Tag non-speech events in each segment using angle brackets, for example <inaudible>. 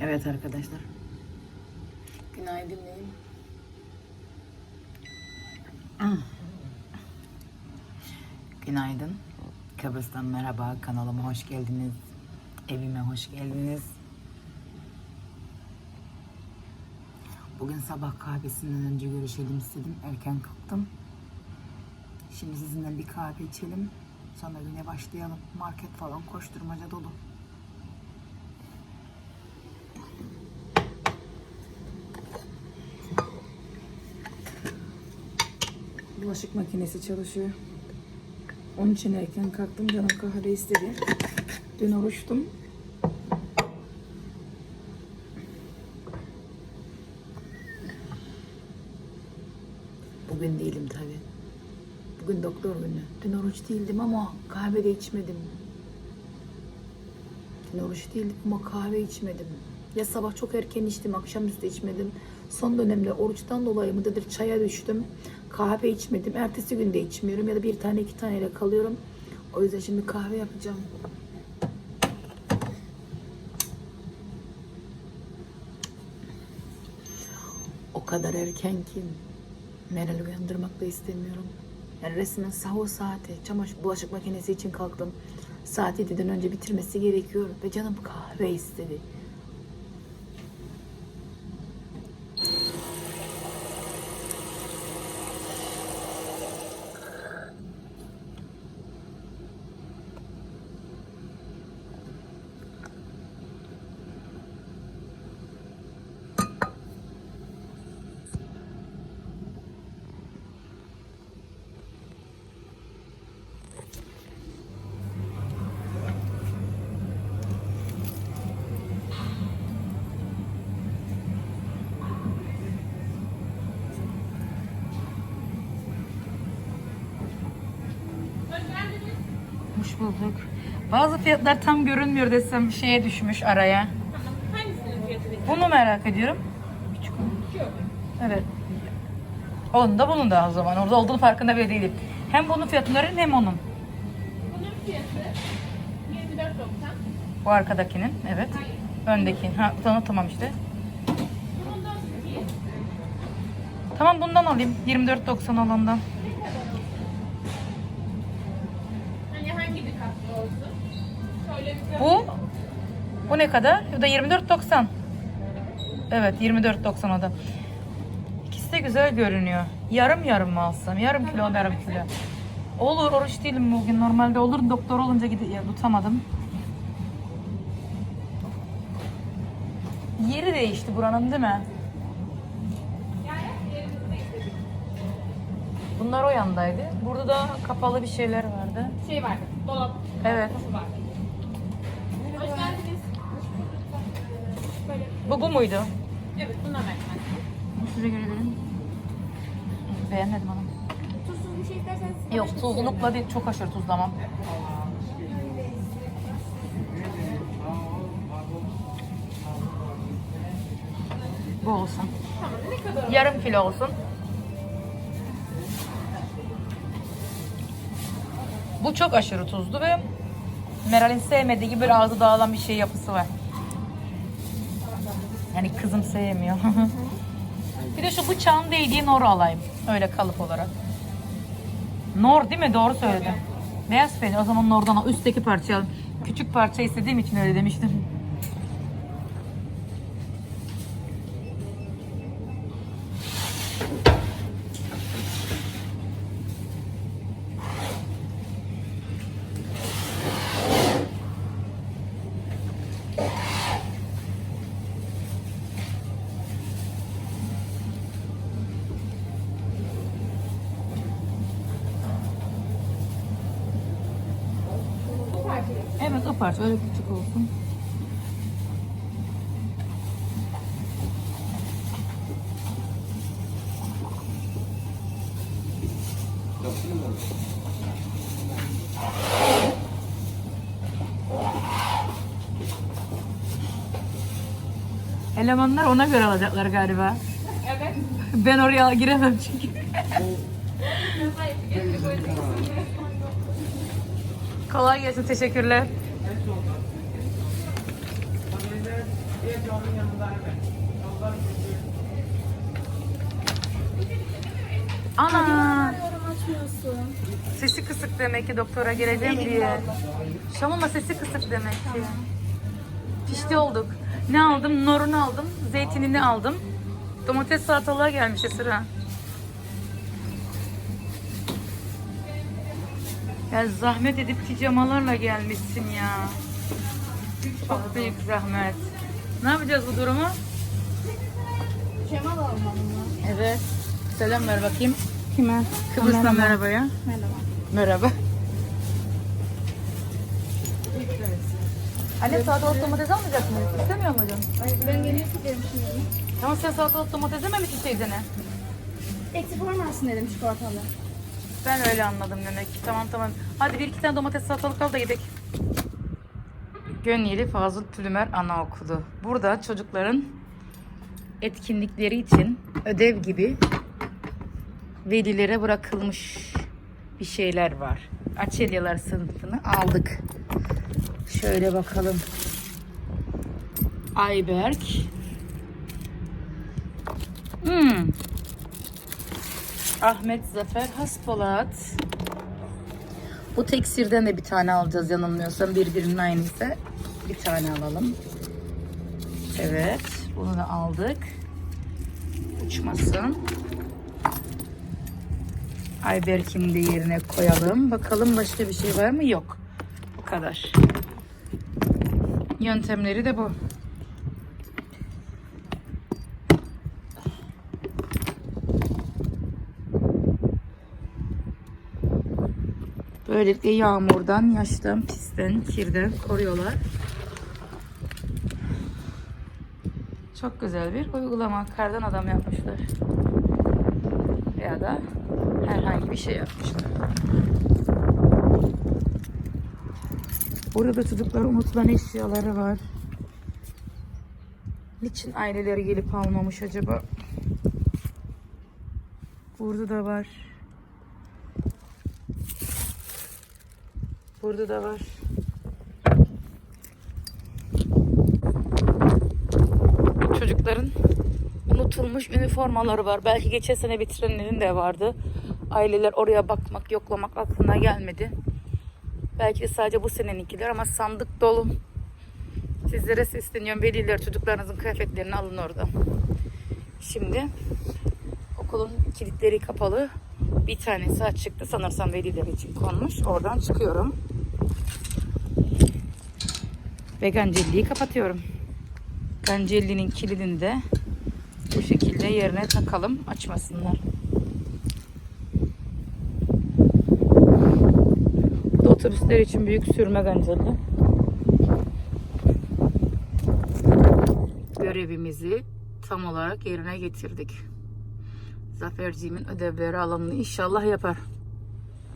Evet arkadaşlar. Günaydın deyin. Ah. Günaydın. Kıbrıs'tan merhaba. Kanalıma hoş geldiniz. Evime hoş geldiniz. Bugün sabah kahvesinden önce görüşelim istedim. Erken kalktım. Şimdi sizinle bir kahve içelim. Sonra güne başlayalım. Market falan koşturmaca dolu. Bulaşık makinesi çalışıyor. Onun için erken kalktım. Canım kahve istedi. Dün oruçtum. Bugün değilim tabi. Bugün doktor günü. Dün oruç değildim ama kahve de içmedim. Dün oruç değildim ama kahve içmedim. Ya sabah çok erken içtim, akşamüstü içmedim. Son dönemde oruçtan dolayı mıdır çaya düştüm. Kahve içmedim. Ertesi gün de içmiyorum ya da bir tane iki taneyle kalıyorum. O yüzden şimdi kahve yapacağım. O kadar erken ki Meral'i uyandırmak da istemiyorum. Yani resmen sahur saati, çamaşır, bulaşık makinesi için kalktım. Saat 7'den önce bitirmesi gerekiyor ve canım kahve istedi. Hoş bulduk. Bazı fiyatlar tam görünmüyor desem şeye düşmüş araya. Hangisinin fiyatı? Bunu merak ediyorum. Küçük mü? Yok. Evet. Onun da bunun da o zaman. Orada olduğunu farkında bile değilim. Hem bunun fiyatını öğrenin hem onun. Bunun fiyatı 24.90. Bu arkadakinin. Evet. Öndeki. Ha tamam, tamam işte. Fiyatı. Tamam bundan alayım. 24.90 olandan. Bu ne kadar? Bu da 24.90. Evet 24.90 o da. İkisi de güzel görünüyor. Yarım yarım mı alsam? Yarım kilo yarım kilo. Olur oruç değilim bugün. Normalde olur. Doktor olunca gidip ya, tutamadım. Yeri değişti buranın değil mi? Bunlar o yandaydı. Burada da kapalı bir şeyler vardı. şey vardı. Dolap. Evet. Kapı Bu bu muydu? Evet bundan ben. Size görebilirim. Beğenmedim onu. Tuzsuz bir şey isterseniz. Yok tuzlulukla değil çok aşırı tuzlamam. Bu olsun. Tamam ne kadar? Yarım kilo olsun. Bu çok aşırı tuzlu ve Meral'in sevmediği gibi bir ağzı dağılan bir şey yapısı var. Yani kızım sevmiyor. <laughs> bir de şu bıçağın değdiği noru alayım. Öyle kalıp olarak. Nor değil mi? Doğru söyledim. Beyaz peynir. O zaman nordan. Üstteki parçayı al. Küçük parça istediğim için öyle demiştim. Bu parça. Evet o parça öyle küçük olsun. Elemanlar ona göre alacaklar galiba. Evet. Ben oraya giremem çünkü. Kolay gelsin, teşekkürler. Ana! Arıyorum açmıyorsun. Sesi kısık demek ki doktora geleceğim diye. Şamama sesi kısık demek ki. Pişti olduk. Ne aldım? Norunu aldım. Zeytinini aldım. Domates salatalığa gelmiş sıra. Ya zahmet edip pijamalarla gelmişsin ya. Çok büyük zahmet. Ne yapacağız bu durumu? Cemal almam mı? Evet. Selam ver bakayım. Kime? Kıbrıs'tan merhaba ya. Merhaba. Merhaba. Anne salatalık domates almayacak mıyız? İstemiyor muydun? Ben geliyor dedim şimdi. Tamam sen salatalık domates yememişsin teyzene. Eksi formasın dedim çikolatalı. Ben öyle anladım demek. Tamam tamam. Hadi bir iki tane domates salatalık al da gidelim. Gönyeli Fazıl Pülümer Anaokulu. Burada çocukların etkinlikleri için ödev gibi velilere bırakılmış bir şeyler var. Açelyalar sınıfını aldık. Şöyle bakalım. Ayberk. Hmm. Ahmet Zafer Haspolat. Bu teksirden de bir tane alacağız yanılmıyorsam. Birbirinin aynıysa bir tane alalım. Evet. Bunu da aldık. Uçmasın. Ayberk'in de yerine koyalım. Bakalım başka bir şey var mı? Yok. Bu kadar. Yöntemleri de bu. Böylelikle yağmurdan, yaştan, pisten, kirden koruyorlar. Çok güzel bir uygulama. Kardan adam yapmışlar. Ya da herhangi bir şey yapmışlar. Burada çocuklar unutulan eşyaları var. Niçin aileleri gelip almamış acaba? Burada da var. Burada da var. Çocukların unutulmuş üniformaları var. Belki geçen sene bitirenlerin de vardı. Aileler oraya bakmak, yoklamak aklına gelmedi. Belki de sadece bu seneninkiler ama sandık dolu. Sizlere sesleniyorum. Veliler çocuklarınızın kıyafetlerini alın oradan. Şimdi okulun kilitleri kapalı. Bir tanesi açıktı. Sanırsam veliler için konmuş. Oradan çıkıyorum. Ve Gancelli'yi kapatıyorum. Gancelli'nin kilidini de bu şekilde yerine takalım. Açmasınlar. Bu da otobüsler için büyük sürme Gancelli. Görevimizi tam olarak yerine getirdik. Zaferciğimin ödevleri alanını inşallah yapar.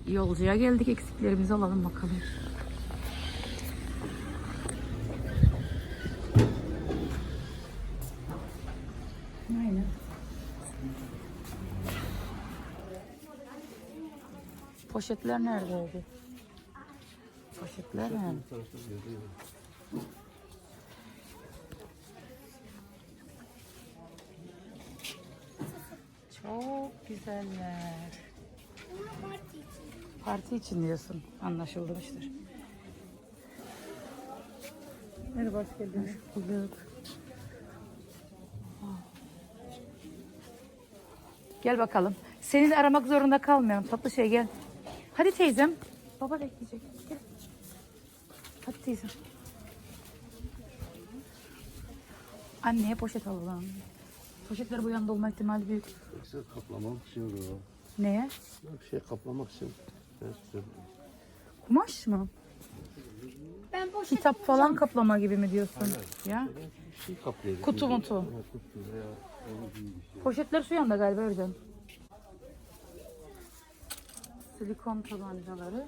Yolcuya geldik eksiklerimizi alalım bakalım. Aynen. Poşetler neredeydi? Poşetler nerede? Çok güzeller. Parti için diyorsun. Anlaşılmıştır. Merhaba, hoş geldiniz. Bulduk. Gel bakalım. Seni de aramak zorunda kalmıyorum. Tatlı şey gel. Hadi teyzem. Baba bekleyecek. Gel. Hadi teyzem. Anneye poşet alalım. Poşetler bu yanda olma ihtimali büyük. Yoksa kaplamak için o. Neye? Bir şey kaplamak için. Evet. Kumaş mı? Ben poşet Kitap falan kaplama gibi mi diyorsun? Ya. Bir şey kaplayacak. Kutu mutu. Ya, kutu veya onun gibi bir şey. Poşetler şu yanda galiba Özcan. Silikon tabancaları.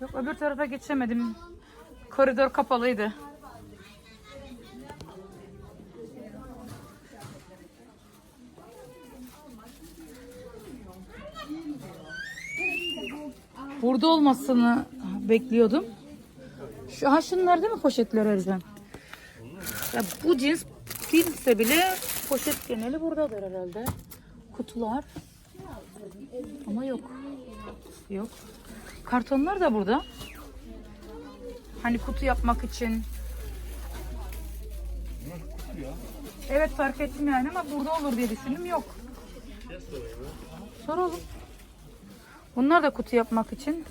Yok öbür tarafa geçemedim. Koridor kapalıydı. Burada olmasını bekliyordum. Şu, ha şunlar değil mi poşetler Ercan? Ya bu cins değilse bile poşet geneli buradadır herhalde. Kutular. Ama yok. Yok. Kartonlar da burada. Hani kutu yapmak için. Evet fark ettim yani ama burada olur diye düşündüm. Yok. Soralım. Bunlar da kutu yapmak için.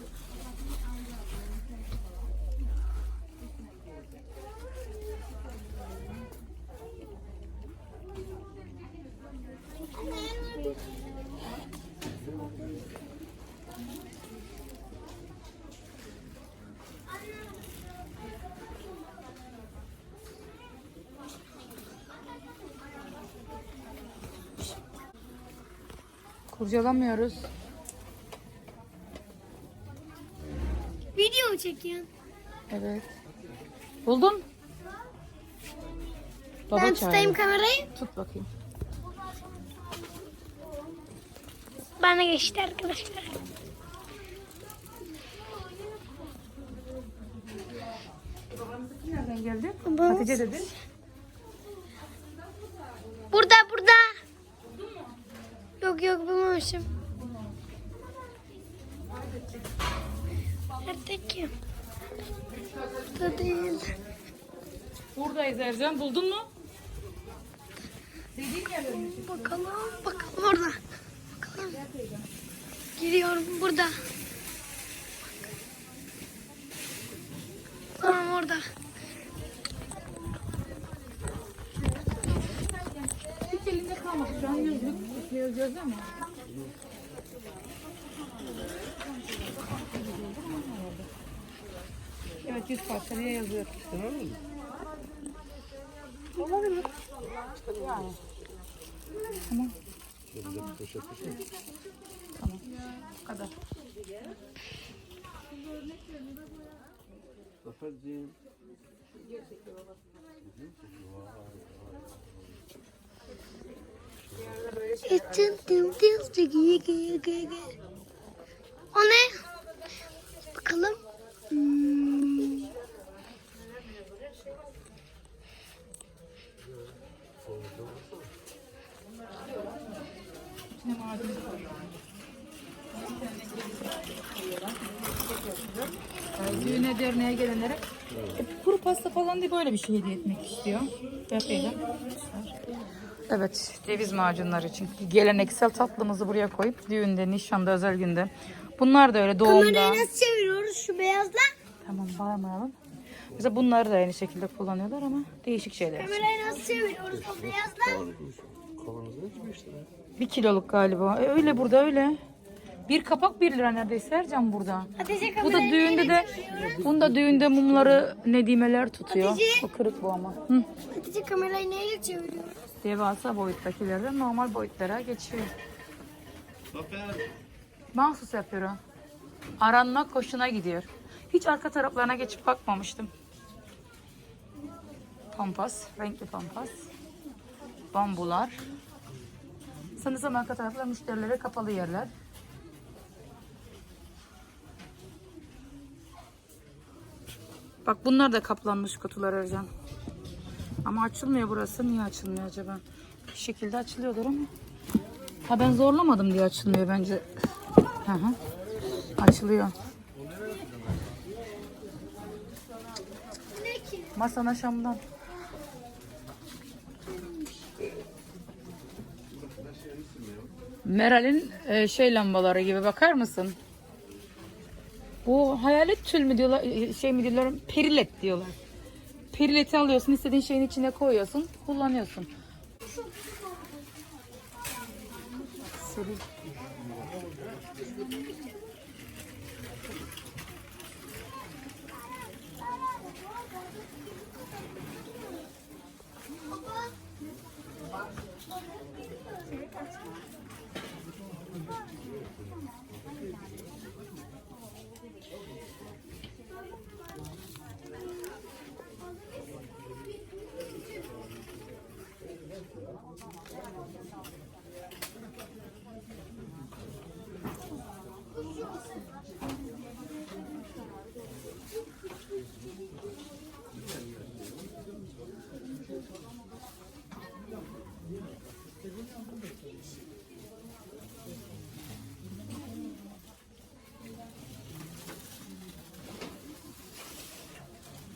Kurcalamıyoruz. Video mu çekiyorsun? Evet. Buldun? Baba ben tutayım kamerayı. Tut bakayım. Bana geçti arkadaşlar. Nereden geldi? Hatice dedi. Burada. Yok yok bulmamışım. Nerede ki? Burada değil. Buradayız Ercan. Buldun mu? Bakalım bakalım orada. Bakalım. Giriyorum burada. Tamam orada. Hiç elinde kalmadı. Şu an yüzlük yazıyoruz ama. Evet yüz parçalıya yazıyor. Olabilir. Yani. Tamam. Tamam. Bu kadar. Zaferciğim. Için dım dım çekiyor, gı, gı, gı. O ne? Bakalım. Hmm. Düğüne derneğe gelenlere e, kuru pasta falan diye böyle bir şey hediye etmek istiyor. Yapayım. Evet, ceviz macunları için geleneksel tatlımızı buraya koyup düğünde, nişanda, özel günde. Bunlar da öyle doğumda. Kamerayı nasıl çeviriyoruz şu beyazla? Tamam bağırmayalım. Mesela bunları da aynı şekilde kullanıyorlar ama değişik şeyler. Kamerayı nasıl çeviriyoruz o beyazla? Bir kiloluk galiba. E, öyle burada öyle. Bir kapak bir lira neredeyse Ercan burada. Hatice Bu da kamerayı düğünde de çeviriyoruz? bunda düğünde mumları nedimeler tutuyor. Hatice. O kırık bu ama. Hı. Hatice kamerayı neyle çeviriyoruz? Devasa boyuttakilerden normal boyutlara geçiyor. Mahsus yapıyor o. Aranmak hoşuna gidiyor. Hiç arka taraflarına geçip bakmamıştım. Pampas, renkli pampas. Bambular. Sanırsam arka taraflar müşterilere kapalı yerler. Bak bunlar da kaplanmış kutular Ercan. Ama açılmıyor burası. Niye açılmıyor acaba? Bir şekilde açılıyordur ama. Ha ben zorlamadım diye açılmıyor bence. Hı. Açılıyor. Masana şamdan. Meral'in e, şey lambaları gibi bakar mısın? Bu hayalet tül mü diyorlar, e, şey mi diyorlar, perilet diyorlar. Perileti alıyorsun, istediğin şeyin içine koyuyorsun, kullanıyorsun.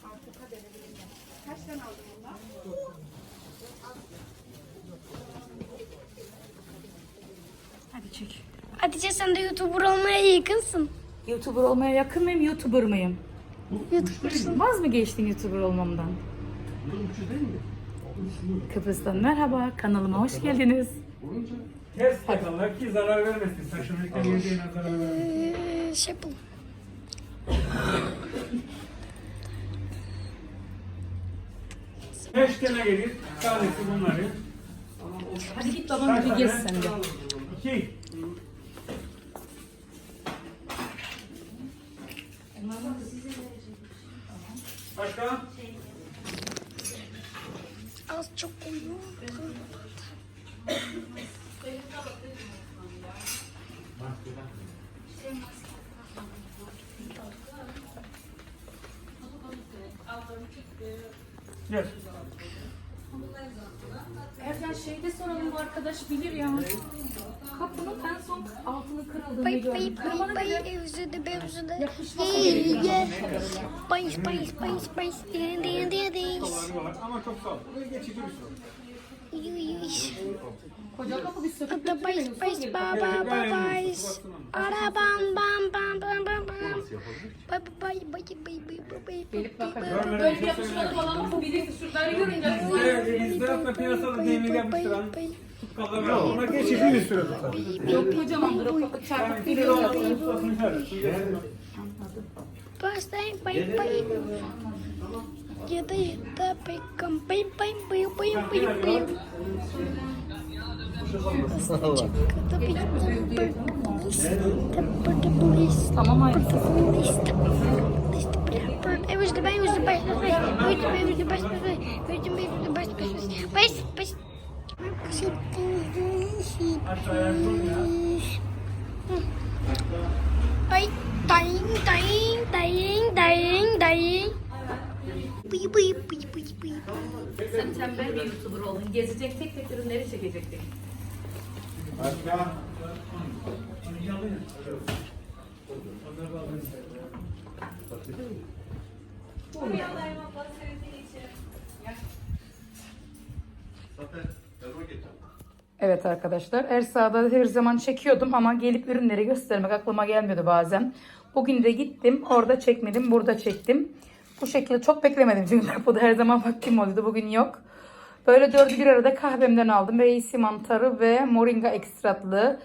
Artıka denebilirler. Kaçtan aldın bunlar? Hadi çek. Hatice sen de YouTuber olmaya yakınsın. YouTuber olmaya yakın mıyım, YouTuber mıyım? YouTuber'sın. Vaz mı geçtin YouTuber olmamdan? Kıbrıs'tan merhaba, kanalıma hoş geldiniz. Sakallar ki zarar vermesin. Taşınırken yediğine zarar vermesin. Ee, şey yapalım. Beş tane gelir. Tanesi bunları. Hadi git baban gibi gez sen de. İki. Başka? Az çok koyuyor. Gel. Erkan şeyde soralım bu arkadaş bilir ya. Kapının en son altını kırıldığını Bay bay bay bay gerekiyor. ye. Bay bay bay bay. Var ama çok sağ ol. Bu geçici bir sorun. Bir Hatta bay bay ba ba ba bay. Ara bam bam bam bam bam bam. Bay bay bay bay bay bay bay. Böyle çok yapışmadı falan bu bilir şuraları görünce. Evet, bizde piyasada demir yapıştıran Onlar geçici bir süre tutar. Yok kocamandır o Bir geliyor. de olsun, ustasını çağırırsın. Bastay bay bay. Ya da ya da pekam bay bay bay bay bay bay. Kata bay bay. Tapata polis. Tamam Ay, dayın, dayın, dayın, dayın, dayın. Bıy bıy bıy bıy bıy. Sen tembel bir YouTuber oldun. Gezecek tek tek ürünleri çekecektik. Başka? Evet arkadaşlar Ersa'da her zaman çekiyordum ama gelip ürünleri göstermek aklıma gelmiyordu bazen. Bugün de gittim orada çekmedim burada çektim. Bu şekilde çok beklemedim çünkü <laughs> kapıda her zaman vaktim oluyordu bugün yok. Böyle dördü bir arada kahvemden aldım. Reisi mantarı ve moringa ekstratlı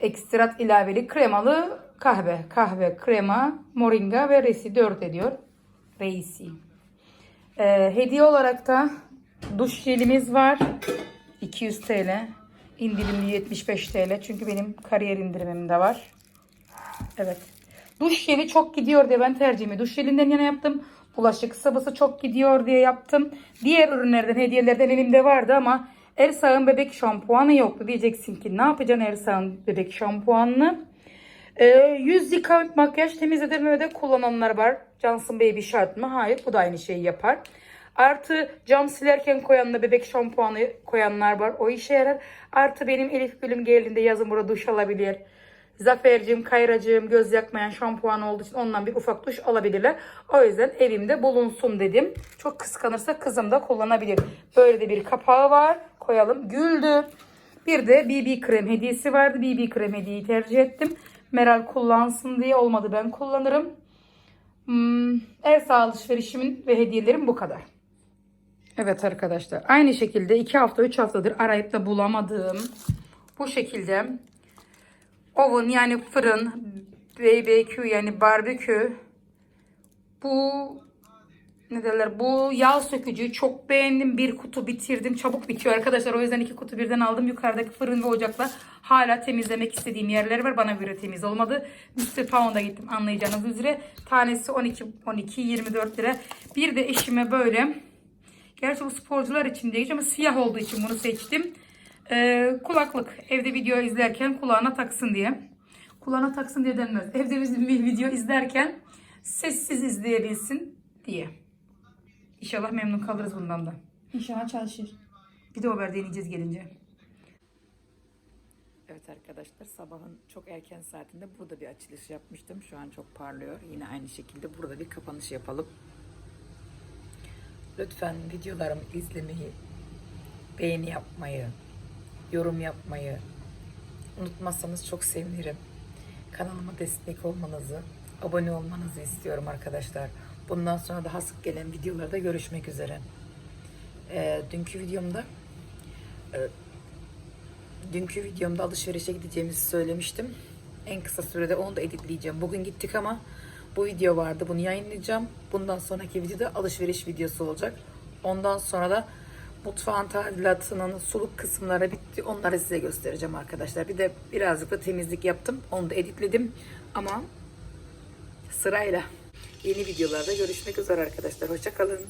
ekstrat ilaveli kremalı kahve. Kahve, krema, moringa ve reisi 4 ediyor. Reisi. Ee, hediye olarak da duş jelimiz var. 200 TL. İndirimli 75 TL. Çünkü benim kariyer indirimim de var. Evet. Duş jeli çok gidiyor diye ben tercihimi duş jelinden yana yaptım. Bulaşık sıvısı çok gidiyor diye yaptım. Diğer ürünlerden, hediyelerden elimde vardı ama Elsa'nın bebek şampuanı yoktu. Diyeceksin ki ne yapacaksın Elsa'nın bebek şampuanını? Ee, yüz yıka makyaj temizleme de kullananlar var. Johnson Baby şart mı? Hayır. Bu da aynı şeyi yapar. Artı cam silerken koyanla bebek şampuanı koyanlar var. O işe yarar. Artı benim Elif Gül'üm geldiğinde yazın burada duş alabilir. Zafer'cim, Kayracığım göz yakmayan şampuan olduğu için ondan bir ufak duş alabilirler. O yüzden evimde bulunsun dedim. Çok kıskanırsa kızım da kullanabilir. Böyle de bir kapağı var. Koyalım. Güldü. Bir de BB krem hediyesi vardı. BB krem hediyeyi tercih ettim. Meral kullansın diye olmadı ben kullanırım. Hmm, Ersa alışverişimin ve hediyelerim bu kadar. Evet arkadaşlar aynı şekilde 2 hafta 3 haftadır arayıp da bulamadığım bu şekilde oven yani fırın BBQ yani barbekü bu ne derler bu yağ sökücüyü çok beğendim. Bir kutu bitirdim. Çabuk bitiyor arkadaşlar. O yüzden iki kutu birden aldım. Yukarıdaki fırın ve ocakla hala temizlemek istediğim yerler var. Bana göre temiz olmadı. Mr. Pound'a gittim anlayacağınız üzere. Tanesi 12 12 24 lira. Bir de eşime böyle Gerçi bu sporcular için değil ama siyah olduğu için bunu seçtim. Ee, kulaklık. Evde video izlerken kulağına taksın diye. Kulağına taksın diye denmez. <laughs> Evde bizim bir video izlerken sessiz izleyebilsin diye. İnşallah memnun kalırız bundan da. İnşallah çalışır. Bir de haber deneyeceğiz gelince. Evet arkadaşlar sabahın çok erken saatinde burada bir açılış yapmıştım. Şu an çok parlıyor. Yine aynı şekilde burada bir kapanış yapalım. Lütfen videolarımı izlemeyi, beğeni yapmayı, yorum yapmayı, unutmazsanız çok sevinirim. Kanalıma destek olmanızı, abone olmanızı istiyorum arkadaşlar. Bundan sonra daha sık gelen videolarda görüşmek üzere. Ee, dünkü videomda e, dünkü videomda alışverişe gideceğimizi söylemiştim. En kısa sürede onu da editleyeceğim. Bugün gittik ama bu video vardı. Bunu yayınlayacağım. Bundan sonraki videoda alışveriş videosu olacak. Ondan sonra da mutfağın tadilatının suluk kısımları bitti. Onları size göstereceğim arkadaşlar. Bir de birazcık da temizlik yaptım. Onu da editledim. Ama sırayla yeni videolarda görüşmek üzere arkadaşlar. Hoşçakalın.